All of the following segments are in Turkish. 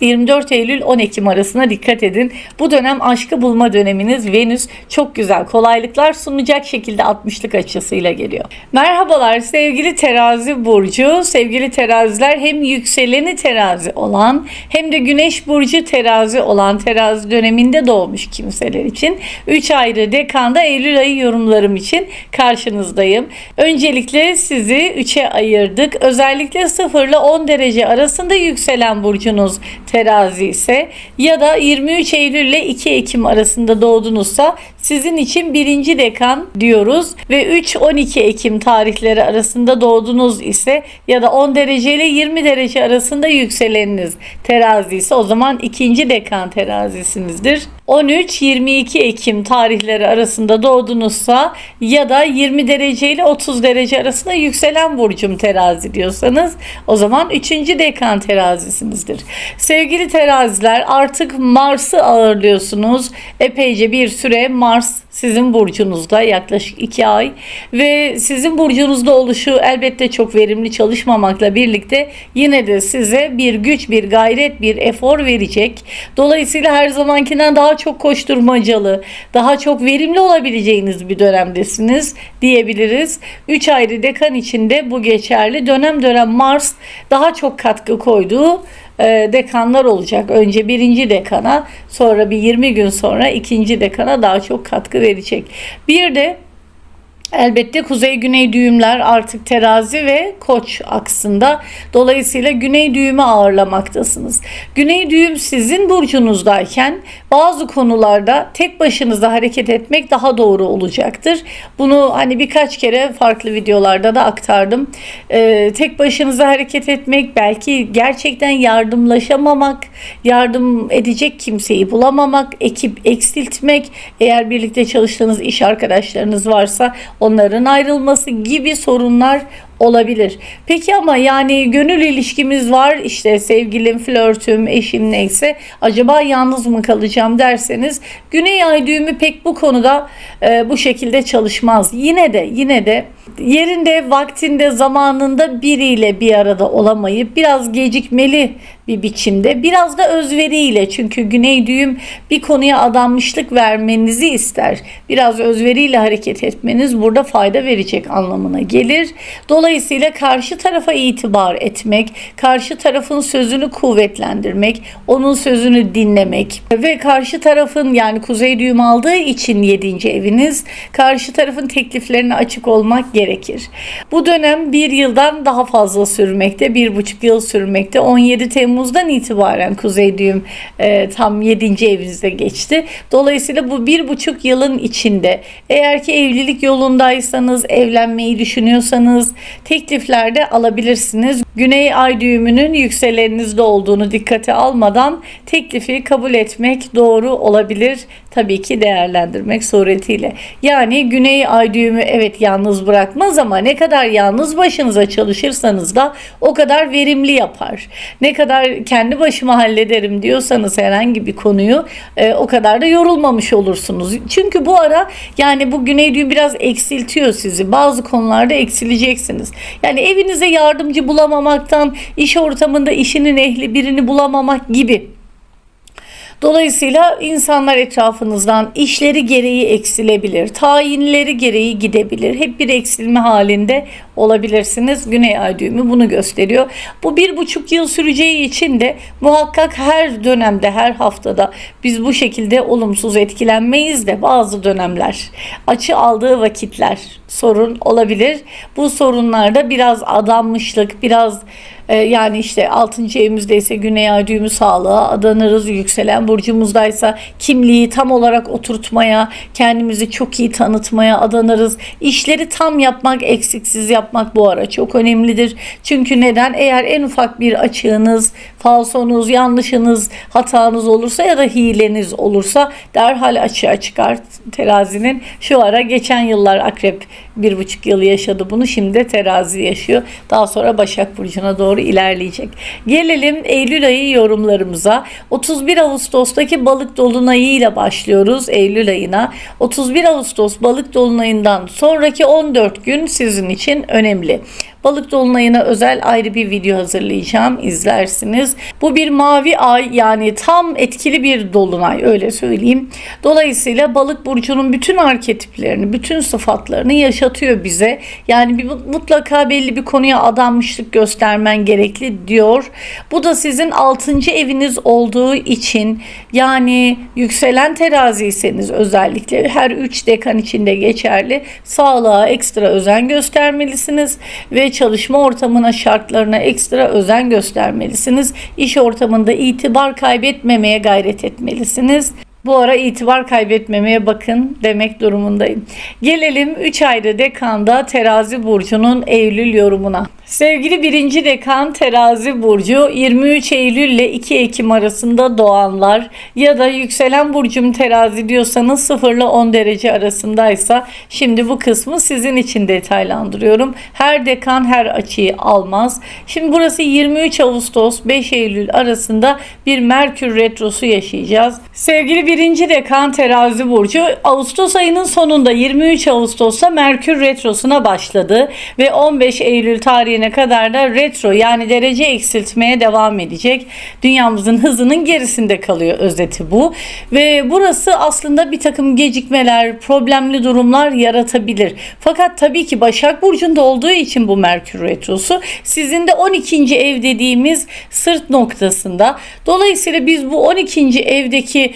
24 Eylül 10 Ekim arasına dikkat edin. Bu dönem aşkı bulma döneminiz Venüs çok güzel kolaylıklar sunacak şekilde 60'lık açısıyla geliyor. Merhabalar sevgili terazi burcu. Sevgili teraziler hem yükseleni terazi olan hem de güneş burcu terazi olan terazi döneminde doğmuş kimseler için 3 ayrı dekanda Eylül ayı yorumlarım için karşınızdayım. Öncelikle sizi 3'e ayırdık. Özellikle 0 ile 10 derece arasında yükselen burcunuz terazi ise ya da 23 Eylül ile 2 Ekim arasında doğdunuzsa sizin için birinci dekan diyoruz ve 3-12 Ekim tarihleri arasında doğdunuz ise ya da 10 derece ile 20 derece arasında yükseleniniz terazi ise o zaman ikinci dekan terazisinizdir. 13-22 Ekim tarihleri arasında doğdunuzsa ya da 20 derece ile 30 derece arasında yükselen burcum terazi diyorsanız o zaman 3. dekan terazisinizdir. Sevgili teraziler artık Mars'ı ağırlıyorsunuz. Epeyce bir süre Mars sizin burcunuzda yaklaşık 2 ay ve sizin burcunuzda oluşu elbette çok verimli çalışmamakla birlikte yine de size bir güç, bir gayret, bir efor verecek. Dolayısıyla her zamankinden daha çok koşturmacalı, daha çok verimli olabileceğiniz bir dönemdesiniz diyebiliriz. 3 ayrı dekan içinde bu geçerli. Dönem dönem Mars daha çok katkı koyduğu e, dekanlar olacak. Önce birinci dekana sonra bir 20 gün sonra ikinci dekana daha çok katkı verecek. Bir de Elbette kuzey-güney düğümler artık terazi ve koç aksında. Dolayısıyla güney düğümü ağırlamaktasınız. Güney düğüm sizin burcunuzdayken bazı konularda tek başınıza hareket etmek daha doğru olacaktır. Bunu hani birkaç kere farklı videolarda da aktardım. Ee, tek başınıza hareket etmek belki gerçekten yardımlaşamamak, yardım edecek kimseyi bulamamak, ekip eksiltmek, eğer birlikte çalıştığınız iş arkadaşlarınız varsa onların ayrılması gibi sorunlar olabilir. Peki ama yani gönül ilişkimiz var işte sevgilim, flörtüm, eşim neyse acaba yalnız mı kalacağım derseniz Güney Ay düğümü pek bu konuda e, bu şekilde çalışmaz. Yine de yine de yerinde, vaktinde, zamanında biriyle bir arada olamayıp biraz gecikmeli bir biçimde biraz da özveriyle çünkü güney düğüm bir konuya adanmışlık vermenizi ister. Biraz özveriyle hareket etmeniz burada fayda verecek anlamına gelir. Dolayısıyla karşı tarafa itibar etmek, karşı tarafın sözünü kuvvetlendirmek, onun sözünü dinlemek ve karşı tarafın yani kuzey düğüm aldığı için 7. eviniz karşı tarafın tekliflerine açık olmak gerekir. Bu dönem bir yıldan daha fazla sürmekte, bir buçuk yıl sürmekte. 17 Temmuz'dan itibaren kuzey düğüm e, tam 7. evinizde geçti. Dolayısıyla bu bir buçuk yılın içinde eğer ki evlilik yolundaysanız, evlenmeyi düşünüyorsanız tekliflerde alabilirsiniz. Güney ay düğümünün yükselenizde olduğunu dikkate almadan teklifi kabul etmek doğru olabilir. Tabii ki değerlendirmek suretiyle. Yani güney ay düğümü evet yalnız bırakmaz ama ne kadar yalnız başınıza çalışırsanız da o kadar verimli yapar. Ne kadar kendi başıma hallederim diyorsanız herhangi bir konuyu e, o kadar da yorulmamış olursunuz. Çünkü bu ara yani bu güney düğüm biraz eksiltiyor sizi. Bazı konularda eksileceksiniz. Yani evinize yardımcı bulamamaktan, iş ortamında işinin ehli birini bulamamak gibi Dolayısıyla insanlar etrafınızdan işleri gereği eksilebilir, tayinleri gereği gidebilir. Hep bir eksilme halinde olabilirsiniz. Güney ay düğümü bunu gösteriyor. Bu bir buçuk yıl süreceği için de muhakkak her dönemde, her haftada biz bu şekilde olumsuz etkilenmeyiz de bazı dönemler açı aldığı vakitler sorun olabilir. Bu sorunlarda biraz adanmışlık, biraz e, yani işte 6. evimizdeyse güney ay düğümü sağlığa adanırız. Yükselen burcumuzdaysa kimliği tam olarak oturtmaya, kendimizi çok iyi tanıtmaya adanırız. İşleri tam yapmak, eksiksiz yapmak bu ara çok önemlidir. Çünkü neden? Eğer en ufak bir açığınız, falsonuz, yanlışınız, hatanız olursa ya da hileniz olursa derhal açığa çıkar terazinin. Şu ara geçen yıllar akrep bir buçuk yıl yaşadı bunu. Şimdi terazi yaşıyor. Daha sonra Başak Burcu'na doğru ilerleyecek. Gelelim Eylül ayı yorumlarımıza. 31 Ağustos'taki balık dolunayı ile başlıyoruz Eylül ayına. 31 Ağustos balık dolunayından sonraki 14 gün sizin için önemli. Balık dolunayına özel ayrı bir video hazırlayacağım. izlersiniz. Bu bir mavi ay yani tam etkili bir dolunay öyle söyleyeyim. Dolayısıyla balık burcunun bütün arketiplerini, bütün sıfatlarını yaşatıyor bize. Yani bir mutlaka belli bir konuya adanmışlık göstermen gerekli diyor. Bu da sizin 6. eviniz olduğu için yani yükselen teraziyseniz özellikle her 3 dekan içinde geçerli sağlığa ekstra özen göstermelisiniz ve çalışma ortamına şartlarına ekstra özen göstermelisiniz. İş ortamında itibar kaybetmemeye gayret etmelisiniz. Bu ara itibar kaybetmemeye bakın demek durumundayım. Gelelim 3 ayrı dekanda terazi burcunun Eylül yorumuna. Sevgili birinci dekan terazi burcu 23 Eylül ile 2 Ekim arasında doğanlar ya da yükselen burcum terazi diyorsanız 0 ile 10 derece arasındaysa şimdi bu kısmı sizin için detaylandırıyorum. Her dekan her açıyı almaz. Şimdi burası 23 Ağustos 5 Eylül arasında bir Merkür retrosu yaşayacağız. Sevgili birinci dekan terazi burcu Ağustos ayının sonunda 23 Ağustos'ta Merkür retrosuna başladı ve 15 Eylül tarihine kadar da retro yani derece eksiltmeye devam edecek. Dünyamızın hızının gerisinde kalıyor özeti bu. Ve burası aslında bir takım gecikmeler, problemli durumlar yaratabilir. Fakat tabii ki Başak Burcu'nda olduğu için bu Merkür Retrosu sizin de 12. ev dediğimiz sırt noktasında. Dolayısıyla biz bu 12. evdeki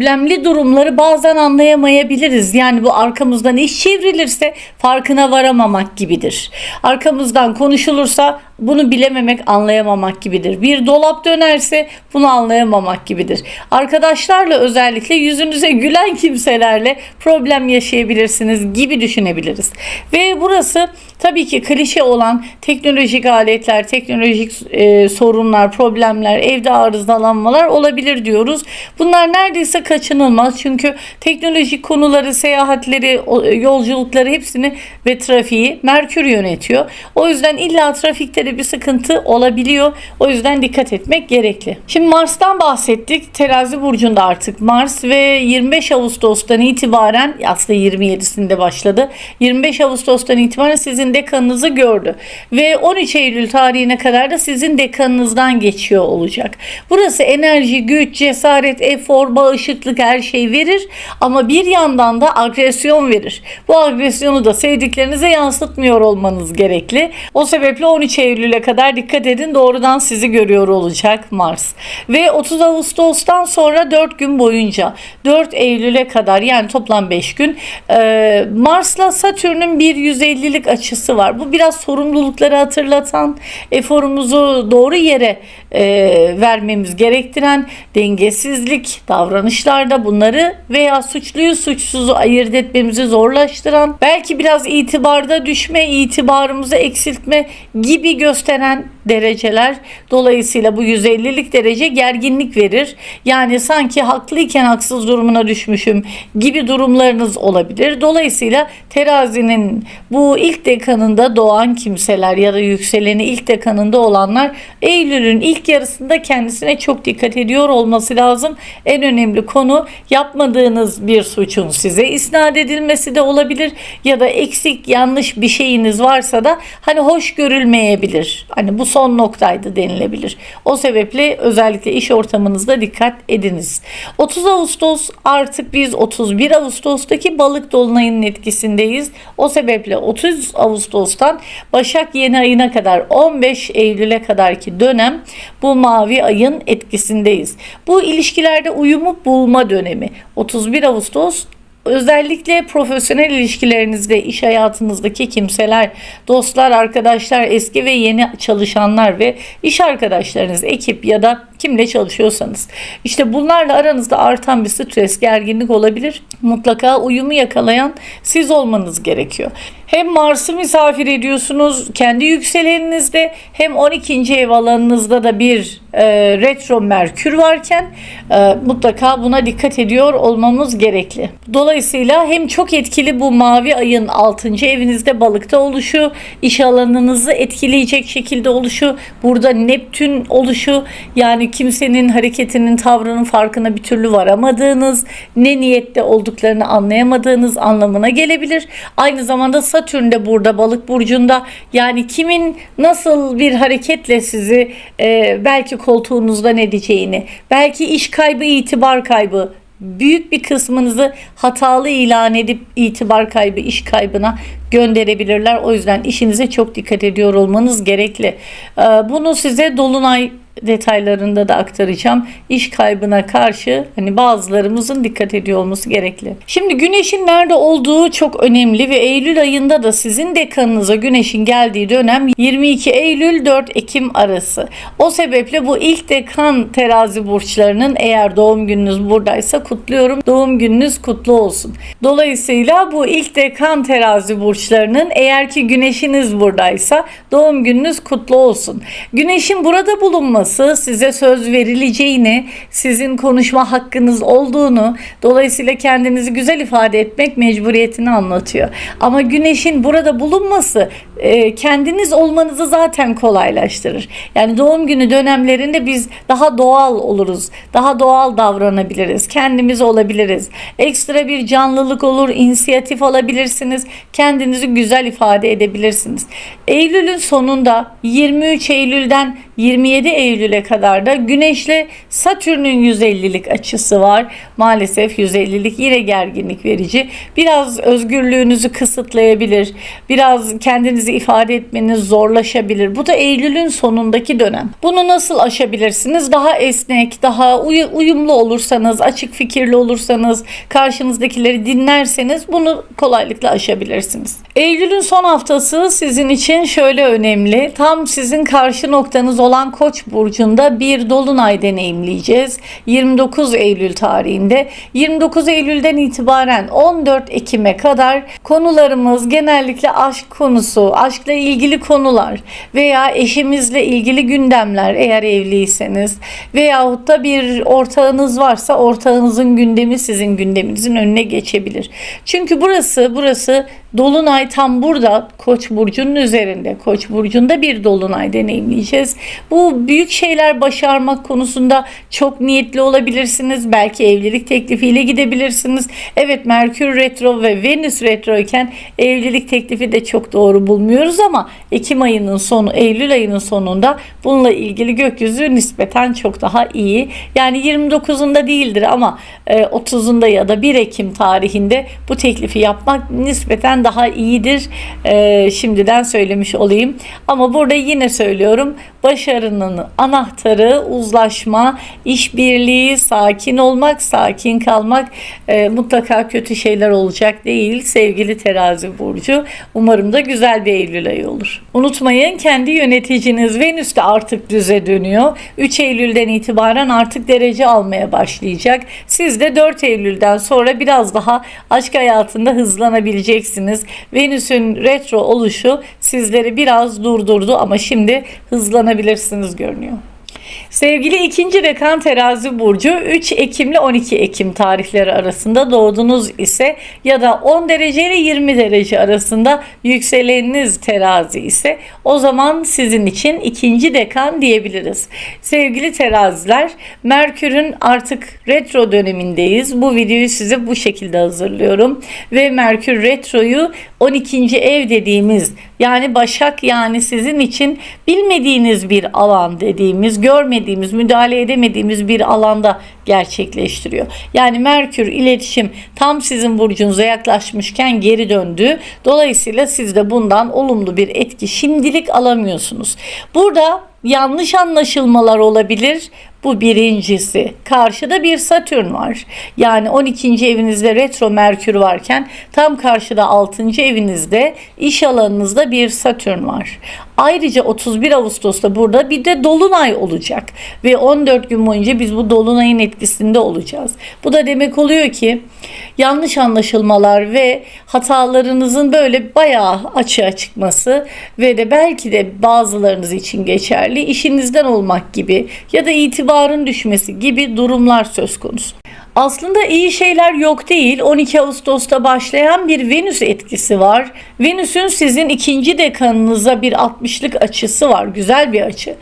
problemli durumları bazen anlayamayabiliriz. Yani bu arkamızdan iş çevrilirse farkına varamamak gibidir. Arkamızdan konuşulursa bunu bilememek, anlayamamak gibidir. Bir dolap dönerse bunu anlayamamak gibidir. Arkadaşlarla özellikle yüzünüze gülen kimselerle problem yaşayabilirsiniz gibi düşünebiliriz. Ve burası tabii ki klişe olan teknolojik aletler, teknolojik e, sorunlar, problemler, evde arızalanmalar olabilir diyoruz. Bunlar neredeyse kaçınılmaz. Çünkü teknolojik konuları, seyahatleri, yolculukları hepsini ve trafiği Merkür yönetiyor. O yüzden illa trafikte de bir sıkıntı olabiliyor. O yüzden dikkat etmek gerekli. Şimdi Mars'tan bahsettik. Terazi burcunda artık Mars ve 25 Ağustos'tan itibaren aslında 27'sinde başladı. 25 Ağustos'tan itibaren sizin dekanınızı gördü. Ve 13 Eylül tarihine kadar da sizin dekanınızdan geçiyor olacak. Burası enerji, güç, cesaret, efor, bağışıklık her şey verir. Ama bir yandan da agresyon verir. Bu agresyonu da sevdiklerinize yansıtmıyor olmanız gerekli. O sebeple 13 Eylül'e kadar dikkat edin. Doğrudan sizi görüyor olacak Mars. Ve 30 Ağustos'tan sonra 4 gün boyunca 4 Eylül'e kadar yani toplam 5 gün e, Mars'la Satürn'ün bir 150'lik açısı var. Bu biraz sorumlulukları hatırlatan, eforumuzu doğru yere e, vermemiz gerektiren dengesizlik davranışlarda bunları veya suçluyu suçsuzu ayırt etmemizi zorlaştıran, belki biraz itibarda düşme, itibarımızı eksiltme gibi gösteren dereceler. Dolayısıyla bu 150'lik derece gerginlik verir. Yani sanki haklıyken haksız durumuna düşmüşüm gibi durumlarınız olabilir. Dolayısıyla terazinin bu ilk dekanında doğan kimseler ya da yükseleni ilk dekanında olanlar Eylül'ün ilk yarısında kendisine çok dikkat ediyor olması lazım. En önemli konu yapmadığınız bir suçun size isnat edilmesi de olabilir ya da eksik yanlış bir şeyiniz varsa da hani hoş görülmeyebilir. Hani bu son noktaydı denilebilir. O sebeple özellikle iş ortamınızda dikkat ediniz. 30 Ağustos artık biz 31 Ağustos'taki balık dolunayının etkisindeyiz. O sebeple 30 Ağustos'tan Başak yeni ayına kadar 15 Eylül'e kadarki dönem bu mavi ayın etkisindeyiz. Bu ilişkilerde uyumu bulma dönemi. 31 Ağustos Özellikle profesyonel ilişkilerinizde, iş hayatınızdaki kimseler, dostlar, arkadaşlar, eski ve yeni çalışanlar ve iş arkadaşlarınız, ekip ya da kimle çalışıyorsanız. İşte bunlarla aranızda artan bir stres, gerginlik olabilir. Mutlaka uyumu yakalayan siz olmanız gerekiyor. Hem Mars'ı misafir ediyorsunuz kendi yükseleninizde hem 12. ev alanınızda da bir e, retro Merkür varken e, mutlaka buna dikkat ediyor olmamız gerekli. Dolayısıyla hem çok etkili bu mavi ayın 6. evinizde balıkta oluşu, iş alanınızı etkileyecek şekilde oluşu, burada Neptün oluşu yani Kimsenin hareketinin, tavrının farkına bir türlü varamadığınız, ne niyette olduklarını anlayamadığınız anlamına gelebilir. Aynı zamanda Satürn de burada balık burcunda. Yani kimin nasıl bir hareketle sizi e, belki koltuğunuzdan edeceğini, belki iş kaybı, itibar kaybı, büyük bir kısmınızı hatalı ilan edip itibar kaybı, iş kaybına gönderebilirler. O yüzden işinize çok dikkat ediyor olmanız gerekli. Ee, Bunu size dolunay detaylarında da aktaracağım. İş kaybına karşı hani bazılarımızın dikkat ediyor olması gerekli. Şimdi güneşin nerede olduğu çok önemli ve Eylül ayında da sizin dekanınıza güneşin geldiği dönem 22 Eylül 4 Ekim arası. O sebeple bu ilk dekan terazi burçlarının eğer doğum gününüz buradaysa kutluyorum. Doğum gününüz kutlu olsun. Dolayısıyla bu ilk dekan terazi burçlarının eğer ki güneşiniz buradaysa doğum gününüz kutlu olsun. Güneşin burada bulunması size söz verileceğini, sizin konuşma hakkınız olduğunu, dolayısıyla kendinizi güzel ifade etmek mecburiyetini anlatıyor. Ama güneşin burada bulunması e, kendiniz olmanızı zaten kolaylaştırır. Yani doğum günü dönemlerinde biz daha doğal oluruz. Daha doğal davranabiliriz. Kendimiz olabiliriz. Ekstra bir canlılık olur, inisiyatif alabilirsiniz. Kendinizi güzel ifade edebilirsiniz. Eylül'ün sonunda 23 Eylül'den 27 Eylül'e kadar da Güneş'le Satürn'ün 150'lik açısı var. Maalesef 150'lik yine gerginlik verici. Biraz özgürlüğünüzü kısıtlayabilir. Biraz kendinizi ifade etmeniz zorlaşabilir. Bu da Eylül'ün sonundaki dönem. Bunu nasıl aşabilirsiniz? Daha esnek, daha uy- uyumlu olursanız, açık fikirli olursanız, karşınızdakileri dinlerseniz bunu kolaylıkla aşabilirsiniz. Eylül'ün son haftası sizin için şöyle önemli. Tam sizin karşı noktanız olan Koç burcunda bir dolunay deneyimleyeceğiz. 29 Eylül tarihinde. 29 Eylül'den itibaren 14 Ekim'e kadar konularımız genellikle aşk konusu, aşkla ilgili konular veya eşimizle ilgili gündemler eğer evliyseniz veyahut da bir ortağınız varsa ortağınızın gündemi sizin gündeminizin önüne geçebilir. Çünkü burası burası Dolunay tam burada Koç burcunun üzerinde. Koç burcunda bir dolunay deneyimleyeceğiz. Bu büyük şeyler başarmak konusunda çok niyetli olabilirsiniz. Belki evlilik teklifiyle gidebilirsiniz. Evet Merkür retro ve Venüs retro iken evlilik teklifi de çok doğru bulmuyoruz ama Ekim ayının sonu, Eylül ayının sonunda bununla ilgili gökyüzü nispeten çok daha iyi. Yani 29'unda değildir ama e, 30'unda ya da 1 Ekim tarihinde bu teklifi yapmak nispeten daha iyidir. E, şimdiden söylemiş olayım. Ama burada yine söylüyorum. Başarının anahtarı uzlaşma, işbirliği, sakin olmak, sakin kalmak e, mutlaka kötü şeyler olacak değil sevgili terazi burcu. Umarım da güzel bir Eylül ayı olur. Unutmayın kendi yöneticiniz Venüs de artık düze dönüyor. 3 Eylül'den itibaren artık derece almaya başlayacak. Siz de 4 Eylül'den sonra biraz daha aşk hayatında hızlanabileceksiniz. Venüs'ün retro oluşu sizleri biraz durdurdu ama şimdi hızlanabilirsiniz görünüyor. Sevgili ikinci dekan terazi burcu 3 Ekim ile 12 Ekim tarihleri arasında doğdunuz ise ya da 10 derece ile 20 derece arasında yükseleniniz terazi ise o zaman sizin için ikinci dekan diyebiliriz. Sevgili teraziler Merkür'ün artık retro dönemindeyiz. Bu videoyu size bu şekilde hazırlıyorum ve Merkür retroyu 12. ev dediğimiz yani Başak yani sizin için bilmediğiniz bir alan dediğimiz, görmediğimiz, müdahale edemediğimiz bir alanda gerçekleştiriyor. Yani Merkür iletişim tam sizin burcunuza yaklaşmışken geri döndü. Dolayısıyla siz de bundan olumlu bir etki şimdilik alamıyorsunuz. Burada yanlış anlaşılmalar olabilir. Bu birincisi. Karşıda bir Satürn var. Yani 12. evinizde retro Merkür varken tam karşıda 6. evinizde iş alanınızda bir Satürn var. Ayrıca 31 Ağustos'ta burada bir de dolunay olacak ve 14 gün boyunca biz bu dolunayın etkisinde olacağız. Bu da demek oluyor ki yanlış anlaşılmalar ve hatalarınızın böyle bayağı açığa çıkması ve de belki de bazılarınız için geçerli işinizden olmak gibi ya da itibarın düşmesi gibi durumlar söz konusu. Aslında iyi şeyler yok değil. 12 Ağustos'ta başlayan bir Venüs etkisi var. Venüs'ün sizin ikinci dekanınıza bir 60'lık açısı var. Güzel bir açı.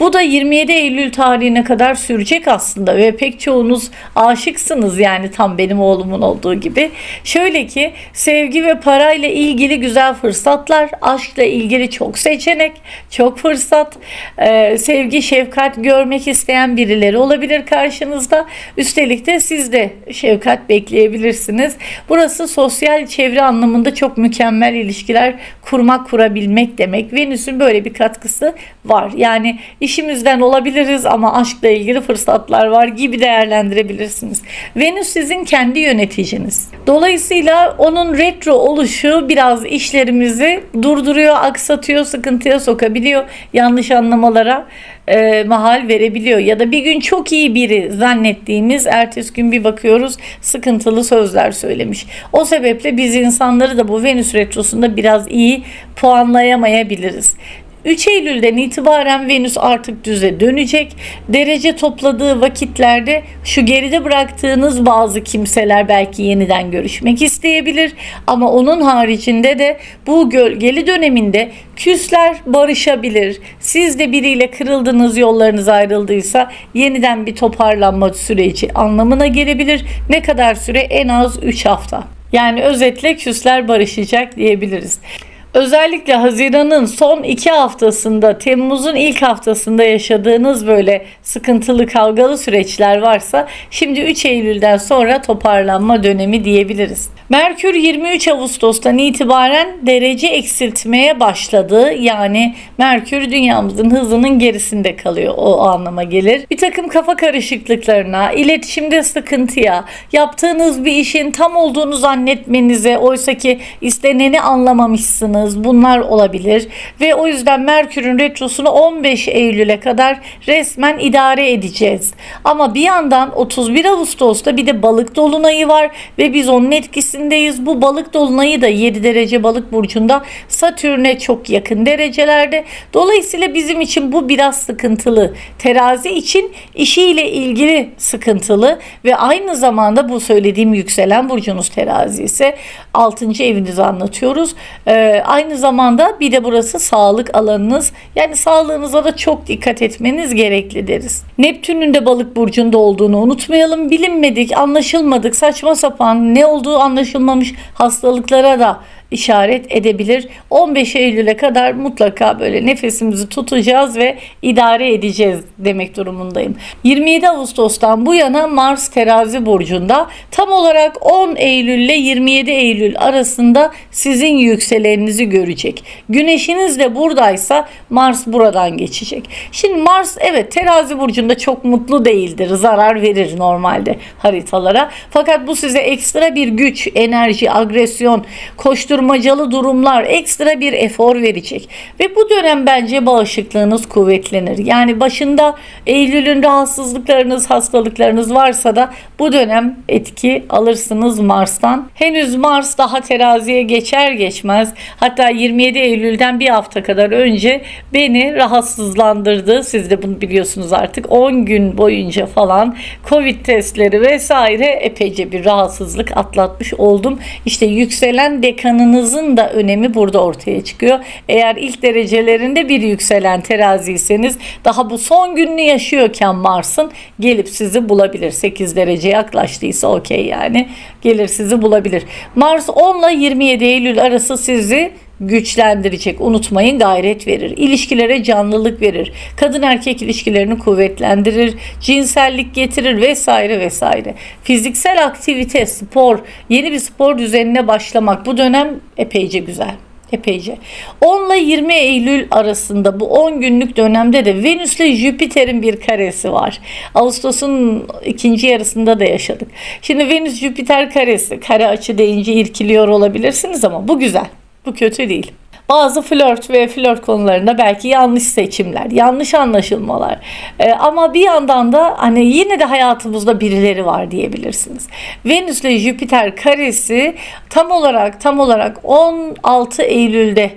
Bu da 27 Eylül tarihine kadar sürecek aslında ve pek çoğunuz aşıksınız yani tam benim oğlumun olduğu gibi. Şöyle ki sevgi ve parayla ilgili güzel fırsatlar, aşkla ilgili çok seçenek, çok fırsat, ee, sevgi, şefkat görmek isteyen birileri olabilir karşınızda. Üstelik de de şefkat bekleyebilirsiniz. Burası sosyal çevre anlamında çok mükemmel ilişkiler kurmak, kurabilmek demek. Venüs'ün böyle bir katkısı var. Yani işimizden olabiliriz ama aşkla ilgili fırsatlar var gibi değerlendirebilirsiniz. Venüs sizin kendi yöneticiniz. Dolayısıyla onun retro oluşu biraz işlerimizi durduruyor, aksatıyor, sıkıntıya sokabiliyor. Yanlış anlamalara e, mahal verebiliyor. Ya da bir gün çok iyi biri zannettiğimiz ertesi gün bir bakıyoruz sıkıntılı sözler söylemiş. O sebeple biz insanları da bu Venüs retrosunda biraz iyi puanlayamayabiliriz. 3 Eylül'den itibaren Venüs artık düze dönecek. Derece topladığı vakitlerde şu geride bıraktığınız bazı kimseler belki yeniden görüşmek isteyebilir. Ama onun haricinde de bu gölgeli döneminde küsler barışabilir. Siz de biriyle kırıldınız yollarınız ayrıldıysa yeniden bir toparlanma süreci anlamına gelebilir. Ne kadar süre? En az 3 hafta. Yani özetle küsler barışacak diyebiliriz. Özellikle Haziran'ın son iki haftasında, Temmuz'un ilk haftasında yaşadığınız böyle sıkıntılı kavgalı süreçler varsa şimdi 3 Eylül'den sonra toparlanma dönemi diyebiliriz. Merkür 23 Ağustos'tan itibaren derece eksiltmeye başladı. Yani Merkür dünyamızın hızının gerisinde kalıyor. O anlama gelir. Bir takım kafa karışıklıklarına, iletişimde sıkıntıya, yaptığınız bir işin tam olduğunu zannetmenize, oysa ki isteneni anlamamışsınız. Bunlar olabilir. Ve o yüzden Merkür'ün retrosunu 15 Eylül'e kadar resmen idare edeceğiz. Ama bir yandan 31 Ağustos'ta bir de balık dolunayı var ve biz onun etkisi evresindeyiz. Bu balık dolunayı da 7 derece balık burcunda Satürn'e çok yakın derecelerde. Dolayısıyla bizim için bu biraz sıkıntılı. Terazi için işiyle ilgili sıkıntılı ve aynı zamanda bu söylediğim yükselen burcunuz terazi ise 6. evinizi anlatıyoruz. Ee, aynı zamanda bir de burası sağlık alanınız. Yani sağlığınıza da çok dikkat etmeniz gerekli deriz. Neptün'ün de balık burcunda olduğunu unutmayalım. Bilinmedik, anlaşılmadık, saçma sapan ne olduğu anlaşılmamış hastalıklara da işaret edebilir. 15 Eylül'e kadar mutlaka böyle nefesimizi tutacağız ve idare edeceğiz demek durumundayım. 27 Ağustos'tan bu yana Mars terazi burcunda tam olarak 10 Eylül ile 27 Eylül arasında sizin yükseleninizi görecek. Güneşiniz de buradaysa Mars buradan geçecek. Şimdi Mars evet terazi burcunda çok mutlu değildir. Zarar verir normalde haritalara. Fakat bu size ekstra bir güç, enerji, agresyon, koştur koşturmacalı durumlar ekstra bir efor verecek. Ve bu dönem bence bağışıklığınız kuvvetlenir. Yani başında Eylül'ün rahatsızlıklarınız, hastalıklarınız varsa da bu dönem etki alırsınız Mars'tan. Henüz Mars daha teraziye geçer geçmez hatta 27 Eylül'den bir hafta kadar önce beni rahatsızlandırdı. Siz de bunu biliyorsunuz artık 10 gün boyunca falan Covid testleri vesaire epeyce bir rahatsızlık atlatmış oldum. İşte yükselen dekanın puanınızın da önemi burada ortaya çıkıyor. Eğer ilk derecelerinde bir yükselen teraziyseniz daha bu son gününü yaşıyorken Mars'ın gelip sizi bulabilir. 8 derece yaklaştıysa okey yani gelir sizi bulabilir. Mars 10 ile 27 Eylül arası sizi güçlendirecek. Unutmayın gayret verir. İlişkilere canlılık verir. Kadın erkek ilişkilerini kuvvetlendirir. Cinsellik getirir vesaire vesaire. Fiziksel aktivite, spor, yeni bir spor düzenine başlamak bu dönem epeyce güzel epeyce. 10 ile 20 Eylül arasında bu 10 günlük dönemde de Venüs ile Jüpiter'in bir karesi var. Ağustos'un ikinci yarısında da yaşadık. Şimdi Venüs Jüpiter karesi, kare açı deyince irkiliyor olabilirsiniz ama bu güzel. Bu kötü değil. Bazı flört ve flört konularında belki yanlış seçimler, yanlış anlaşılmalar. Ee, ama bir yandan da hani yine de hayatımızda birileri var diyebilirsiniz. Venüs ile Jüpiter karesi tam olarak tam olarak 16 Eylül'de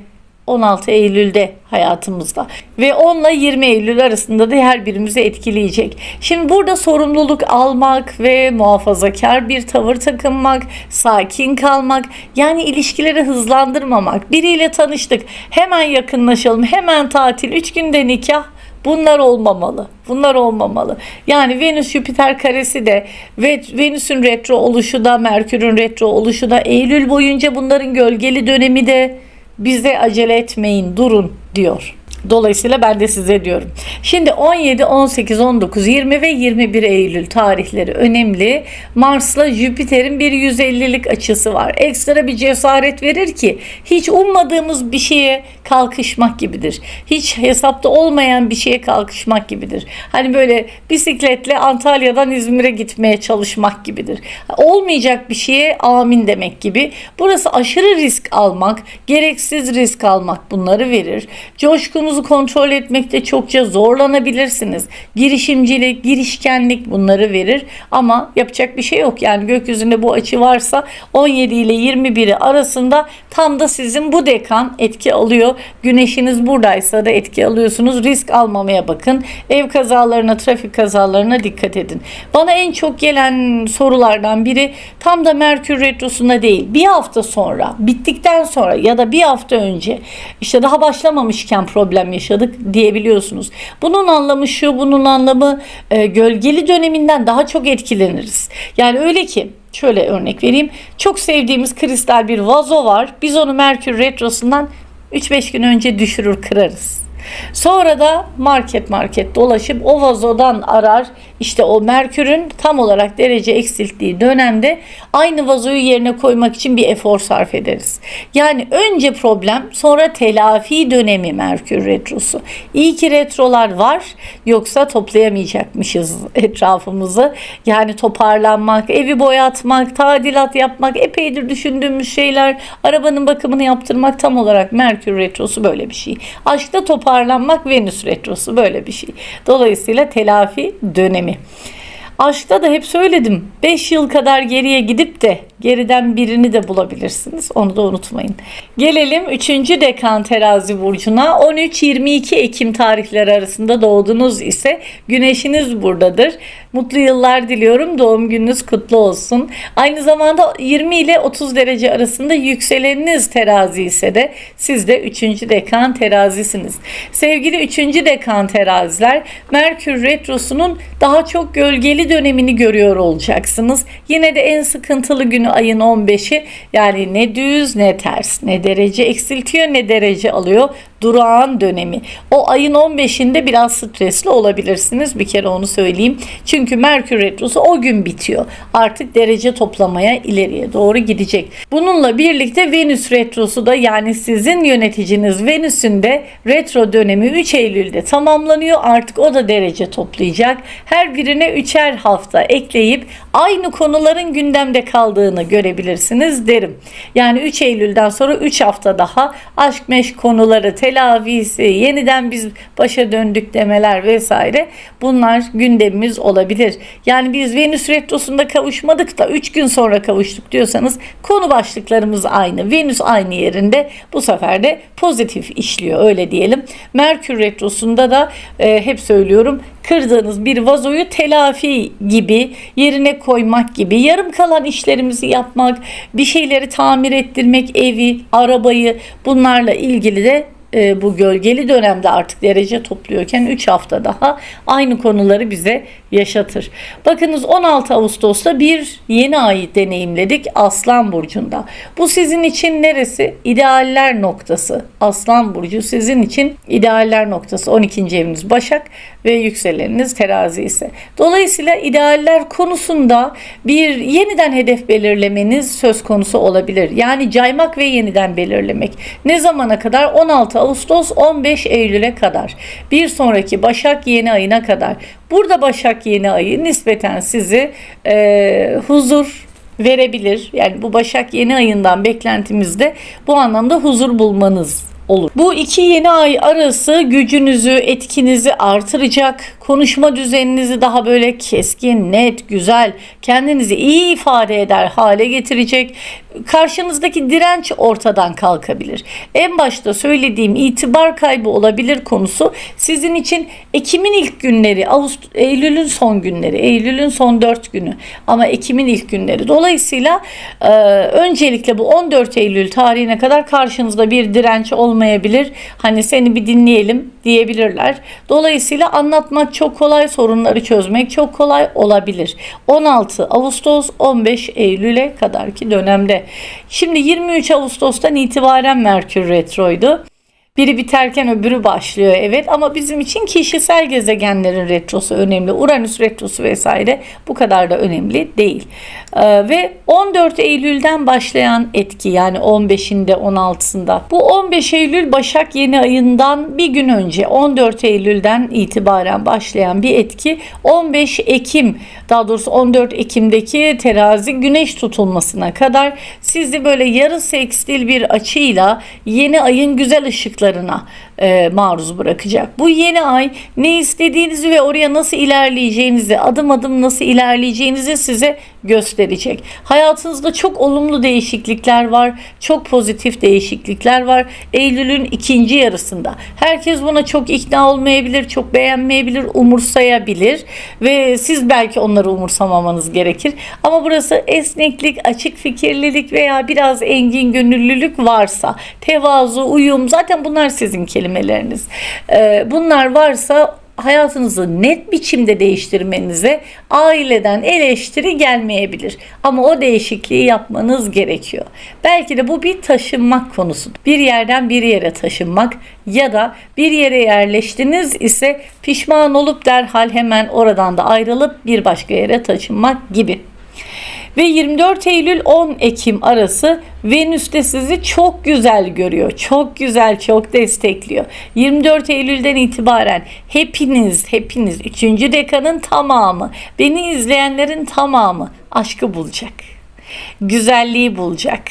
16 Eylül'de hayatımızda ve 10 ile 20 Eylül arasında da her birimizi etkileyecek. Şimdi burada sorumluluk almak ve muhafazakar bir tavır takınmak, sakin kalmak, yani ilişkileri hızlandırmamak, biriyle tanıştık, hemen yakınlaşalım, hemen tatil, 3 günde nikah Bunlar olmamalı. Bunlar olmamalı. Yani Venüs Jüpiter karesi de ve Venüs'ün retro oluşu da Merkür'ün retro oluşu da Eylül boyunca bunların gölgeli dönemi de bize acele etmeyin durun diyor. Dolayısıyla ben de size diyorum. Şimdi 17, 18, 19, 20 ve 21 Eylül tarihleri önemli. Mars'la Jüpiter'in bir 150'lik açısı var. Ekstra bir cesaret verir ki hiç ummadığımız bir şeye kalkışmak gibidir. Hiç hesapta olmayan bir şeye kalkışmak gibidir. Hani böyle bisikletle Antalya'dan İzmir'e gitmeye çalışmak gibidir. Olmayacak bir şeye amin demek gibi. Burası aşırı risk almak, gereksiz risk almak bunları verir. Coşkunu Vücudunuzu kontrol etmekte çokça zorlanabilirsiniz. Girişimcilik, girişkenlik bunları verir ama yapacak bir şey yok. Yani gökyüzünde bu açı varsa 17 ile 21'i arasında tam da sizin bu dekan etki alıyor. Güneşiniz buradaysa da etki alıyorsunuz. Risk almamaya bakın. Ev kazalarına, trafik kazalarına dikkat edin. Bana en çok gelen sorulardan biri tam da Merkür Retrosu'nda değil. Bir hafta sonra, bittikten sonra ya da bir hafta önce işte daha başlamamışken problem problem yaşadık diyebiliyorsunuz. Bunun anlamı şu, bunun anlamı e, gölgeli döneminden daha çok etkileniriz. Yani öyle ki şöyle örnek vereyim. Çok sevdiğimiz kristal bir vazo var. Biz onu Merkür Retrosu'ndan 3-5 gün önce düşürür kırarız. Sonra da market market dolaşıp o vazodan arar işte o Merkür'ün tam olarak derece eksilttiği dönemde aynı vazoyu yerine koymak için bir efor sarf ederiz. Yani önce problem sonra telafi dönemi Merkür retrosu. İyi ki retrolar var yoksa toplayamayacakmışız etrafımızı. Yani toparlanmak, evi boyatmak, tadilat yapmak, epeydir düşündüğümüz şeyler, arabanın bakımını yaptırmak tam olarak Merkür retrosu böyle bir şey. Aşkta toparlanmak Venüs retrosu böyle bir şey. Dolayısıyla telafi dönemi önemli. Aşkta da hep söyledim. 5 yıl kadar geriye gidip de geriden birini de bulabilirsiniz. Onu da unutmayın. Gelelim 3. dekan terazi burcuna. 13-22 Ekim tarihleri arasında doğdunuz ise güneşiniz buradadır. Mutlu yıllar diliyorum. Doğum gününüz kutlu olsun. Aynı zamanda 20 ile 30 derece arasında yükseleniniz terazi ise de siz de 3. dekan terazisiniz. Sevgili 3. dekan teraziler Merkür Retrosu'nun daha çok gölgeli dönemini görüyor olacaksınız. Yine de en sıkıntılı ayın 15'i yani ne düz ne ters ne derece eksiltiyor ne derece alıyor durağan dönemi. O ayın 15'inde biraz stresli olabilirsiniz. Bir kere onu söyleyeyim. Çünkü Merkür Retrosu o gün bitiyor. Artık derece toplamaya ileriye doğru gidecek. Bununla birlikte Venüs Retrosu da yani sizin yöneticiniz Venüs'ün de retro dönemi 3 Eylül'de tamamlanıyor. Artık o da derece toplayacak. Her birine üçer hafta ekleyip aynı konuların gündemde kaldığını görebilirsiniz derim. Yani 3 Eylül'den sonra 3 hafta daha aşk meşk konuları, telafisi, yeniden biz başa döndük demeler vesaire bunlar gündemimiz olabilir. Yani biz Venüs retrosunda kavuşmadık da 3 gün sonra kavuştuk diyorsanız konu başlıklarımız aynı. Venüs aynı yerinde bu sefer de pozitif işliyor öyle diyelim. Merkür retrosunda da e, hep söylüyorum kırdığınız bir vazoyu telafi gibi yerine koymak gibi yarım kalan işlerimizi yapmak, bir şeyleri tamir ettirmek, evi, arabayı bunlarla ilgili de e, bu gölgeli dönemde artık derece topluyorken 3 hafta daha aynı konuları bize yaşatır. Bakınız 16 Ağustos'ta bir yeni ay deneyimledik Aslan Burcu'nda. Bu sizin için neresi? İdealler noktası. Aslan Burcu sizin için idealler noktası. 12. eviniz Başak ve yükseleniniz terazi ise. Dolayısıyla idealler konusunda bir yeniden hedef belirlemeniz söz konusu olabilir. Yani caymak ve yeniden belirlemek. Ne zamana kadar? 16 Ağustos 15 Eylül'e kadar. Bir sonraki Başak yeni ayına kadar. Burada Başak yeni ayı nispeten sizi e, huzur verebilir. Yani bu Başak yeni ayından beklentimizde bu anlamda huzur bulmanız olur. Bu iki yeni ay arası gücünüzü, etkinizi artıracak, konuşma düzeninizi daha böyle keskin, net, güzel, kendinizi iyi ifade eder hale getirecek. Karşınızdaki direnç ortadan kalkabilir. En başta söylediğim itibar kaybı olabilir konusu sizin için Ekim'in ilk günleri, Ağustos, Eylül'ün son günleri, Eylül'ün son 4 günü ama Ekim'in ilk günleri. Dolayısıyla e, öncelikle bu 14 Eylül tarihine kadar karşınızda bir direnç olmayabilir. Hani seni bir dinleyelim diyebilirler. Dolayısıyla anlatmak çok kolay, sorunları çözmek çok kolay olabilir. 16 Ağustos 15 Eylül'e kadarki dönemde. Şimdi 23 Ağustos'tan itibaren Merkür Retro'ydu. Biri biterken öbürü başlıyor evet ama bizim için kişisel gezegenlerin retrosu önemli. Uranüs retrosu vesaire bu kadar da önemli değil. Ee, ve 14 Eylül'den başlayan etki yani 15'inde 16'sında. Bu 15 Eylül Başak yeni ayından bir gün önce 14 Eylül'den itibaren başlayan bir etki 15 Ekim daha doğrusu 14 Ekim'deki terazi güneş tutulmasına kadar sizi böyle yarı sekstil bir açıyla yeni ayın güzel ışıklarına e, maruz bırakacak. Bu yeni ay ne istediğinizi ve oraya nasıl ilerleyeceğinizi, adım adım nasıl ilerleyeceğinizi size gösterecek. Hayatınızda çok olumlu değişiklikler var, çok pozitif değişiklikler var. Eylül'ün ikinci yarısında. Herkes buna çok ikna olmayabilir, çok beğenmeyebilir, umursayabilir ve siz belki onları umursamamanız gerekir. Ama burası esneklik, açık fikirlilik veya biraz engin gönüllülük varsa, tevazu, uyum zaten bunlar sizin kelimeleriniz. Ee, bunlar varsa hayatınızı net biçimde değiştirmenize aileden eleştiri gelmeyebilir. Ama o değişikliği yapmanız gerekiyor. Belki de bu bir taşınmak konusu. Bir yerden bir yere taşınmak ya da bir yere yerleştiniz ise pişman olup derhal hemen oradan da ayrılıp bir başka yere taşınmak gibi. Ve 24 Eylül 10 Ekim arası Venüs de sizi çok güzel görüyor. Çok güzel, çok destekliyor. 24 Eylül'den itibaren hepiniz, hepiniz 3. dekanın tamamı, beni izleyenlerin tamamı aşkı bulacak. Güzelliği bulacak.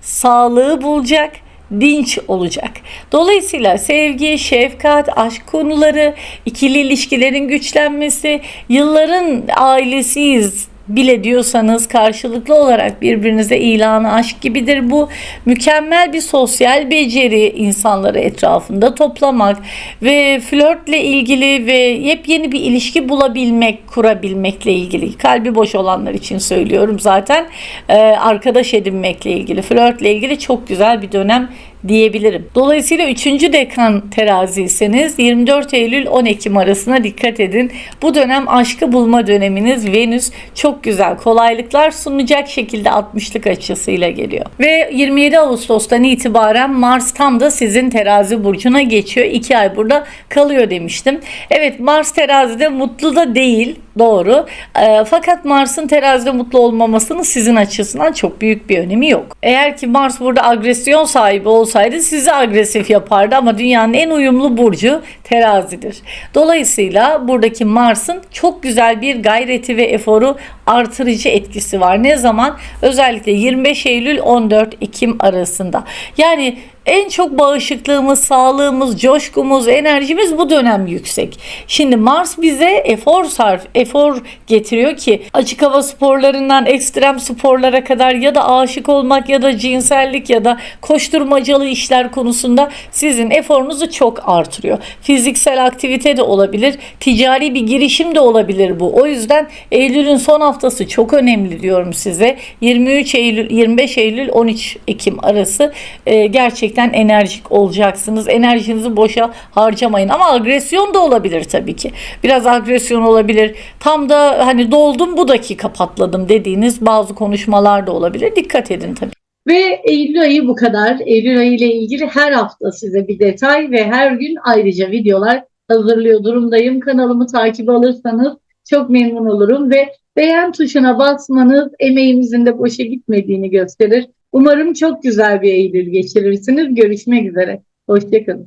Sağlığı bulacak dinç olacak. Dolayısıyla sevgi, şefkat, aşk konuları, ikili ilişkilerin güçlenmesi, yılların ailesiyiz bile diyorsanız karşılıklı olarak birbirinize ilanı aşk gibidir bu. Mükemmel bir sosyal beceri insanları etrafında toplamak ve flörtle ilgili ve yepyeni bir ilişki bulabilmek, kurabilmekle ilgili. Kalbi boş olanlar için söylüyorum zaten. Ee, arkadaş edinmekle ilgili, flörtle ilgili çok güzel bir dönem diyebilirim. Dolayısıyla 3. dekan teraziyseniz 24 Eylül 10 Ekim arasına dikkat edin. Bu dönem aşkı bulma döneminiz Venüs çok güzel kolaylıklar sunacak şekilde 60'lık açısıyla geliyor. Ve 27 Ağustos'tan itibaren Mars tam da sizin terazi burcuna geçiyor. 2 ay burada kalıyor demiştim. Evet Mars terazide mutlu da değil doğru. E, fakat Mars'ın terazide mutlu olmamasının sizin açısından çok büyük bir önemi yok. Eğer ki Mars burada agresyon sahibi olsaydı sizi agresif yapardı ama dünyanın en uyumlu burcu terazidir. Dolayısıyla buradaki Mars'ın çok güzel bir gayreti ve eforu artırıcı etkisi var. Ne zaman? Özellikle 25 Eylül 14 Ekim arasında. Yani en çok bağışıklığımız, sağlığımız, coşkumuz, enerjimiz bu dönem yüksek. Şimdi Mars bize efor sarf, efor getiriyor ki açık hava sporlarından ekstrem sporlara kadar ya da aşık olmak ya da cinsellik ya da koşturmacalı işler konusunda sizin eforunuzu çok artırıyor. Fiziksel aktivite de olabilir, ticari bir girişim de olabilir bu. O yüzden Eylül'ün son haftası çok önemli diyorum size. 23 Eylül, 25 Eylül, 13 Ekim arası e, gerçekten enerjik olacaksınız. Enerjinizi boşa harcamayın. Ama agresyon da olabilir tabii ki. Biraz agresyon olabilir. Tam da hani doldum bu dakika patladım dediğiniz bazı konuşmalar da olabilir. Dikkat edin tabii. Ve Eylül ayı bu kadar. Eylül ayı ile ilgili her hafta size bir detay ve her gün ayrıca videolar hazırlıyor durumdayım. Kanalımı takip alırsanız çok memnun olurum ve beğen tuşuna basmanız emeğimizin de boşa gitmediğini gösterir. Umarım çok güzel bir Eylül geçirirsiniz. Görüşmek üzere. Hoşçakalın.